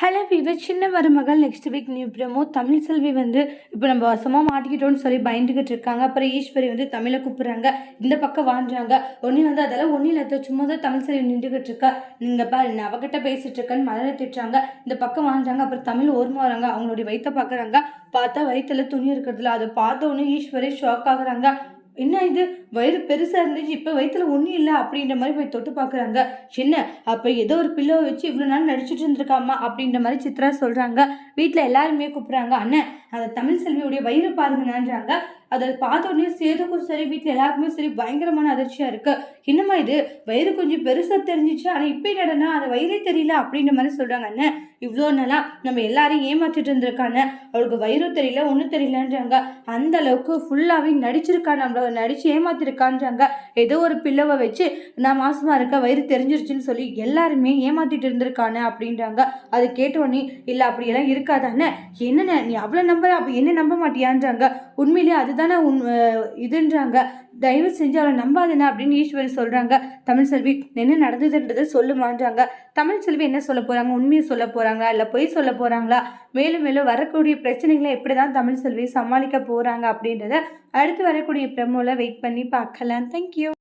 Hello விவர் சின்ன மருமகள். Next week new promo Tamil Selvi வந்து இப்போ நம்ம வசமாக மாட்டிக்கிட்டோம்னு சொல்லி பயந்துக்கிட்டு இருக்காங்க. அப்புறம் ஈஸ்வரி வந்து தமிழை கூப்பிட்றாங்க. இந்த பக்கம் வாழ்றாங்க ஒன்றே வந்து அதெல்லாம் ஒன்றும் இல்லை. சும்மா தான் தமிழ் செல்வி நின்றுக்கிட்டு இருக்கா. நீங்கள் பாரு நான் அவகிட்ட பேசிகிட்டு இருக்கேன்னு மலரை திட்டுறாங்க. இந்த பக்கம் வாழ்றாங்க அப்புறம் தமிழ் ஓர்மா வராங்க. அவங்களுடைய வயிற்ற பார்க்குறாங்க பார்த்தா வயிற்றில் துணி இருக்கிறதுல. அதை பார்த்த உடனே ஈஸ்வரி ஷாக் ஆகுறாங்க. என்ன இது? வயிறு பெருசாக இருந்துச்சு இப்போ வயிற்றுல ஒன்றும் இல்லை அப்படின்ற மாதிரி போய் தொட்டு பார்க்குறாங்க சின்ன அப்போ ஏதோ ஒரு பில்லோ வச்சு இவ்வளோ நாள் நடிச்சிட்டு இருந்திருக்காமா அப்படின்ற மாதிரி சித்ரா சொல்கிறாங்க வீட்டில் எல்லாருமே கூப்பிட்றாங்க அண்ணன் அந்த தமிழ் செல்வியுடைய வயிறு பாருங்கன்னான்றாங்க அதை பார்த்தோன்னே சேதுக்கும் சரி வீட்டில் எல்லாருக்குமே சரி பயங்கரமான அதிர்ச்சியாக இருக்குது என்னம்மா இது? வயிறு கொஞ்சம் பெருசாக தெரிஞ்சிச்சு ஆனால் இப்போ என்னடனா அது வயிறே தெரியல அப்படின்ற மாதிரி சொல்கிறாங்க அண்ணன் இவ்வளோ நாளாக நம்ம எல்லாரையும் ஏமாற்றிட்டு இருந்திருக்காங்க. அவளுக்கு வயிறும் தெரியல ஒன்றும் தெரியலன்றாங்க. அந்த அளவுக்கு ஃபுல்லாகவே நடிச்சிருக்கா நம்மள நடித்து ஏமாத்திருக்கான்றாங்க. ஏதோ ஒரு பிள்ளவை வச்சு நான் மாசமாக இருக்க வயிறு தெரிஞ்சிருச்சுன்னு சொல்லி எல்லாருமே ஏமாத்திட்டு இருந்திருக்கானே அப்படின்றாங்க. அது கேட்டோன்னே இல்லை அப்படியெல்லாம் இருக்காதானே என்னென்ன நீ அவ்வளோ நம்புற அப்போ என்ன நம்ப மாட்டியான்றாங்க. உண்மையிலேயே அது அதுதானே உன் இதுன்றாங்க. தயவு செஞ்சு அவளை நம்பாதுன்னு அப்படின்னு ஈஸ்வரி சொல்கிறாங்க தமிழ் செல்வி என்ன நடந்ததுன்றதை சொல்லுமான்றாங்க. தமிழ் செல்வி என்ன சொல்ல போகிறாங்க உண்மையை சொல்ல போகிறாங்களா இல்லை பொய் சொல்ல போகிறாங்களா மேலும் மேலும் வரக்கூடிய பிரச்சனைகளை எப்படி தான் தமிழ் செல்வி சமாளிக்க போகிறாங்க அப்படின்றத அடுத்து வரக்கூடிய பிரமோவில் வெயிட் பண்ணி பார்க்கலாம். தேங்க்யூ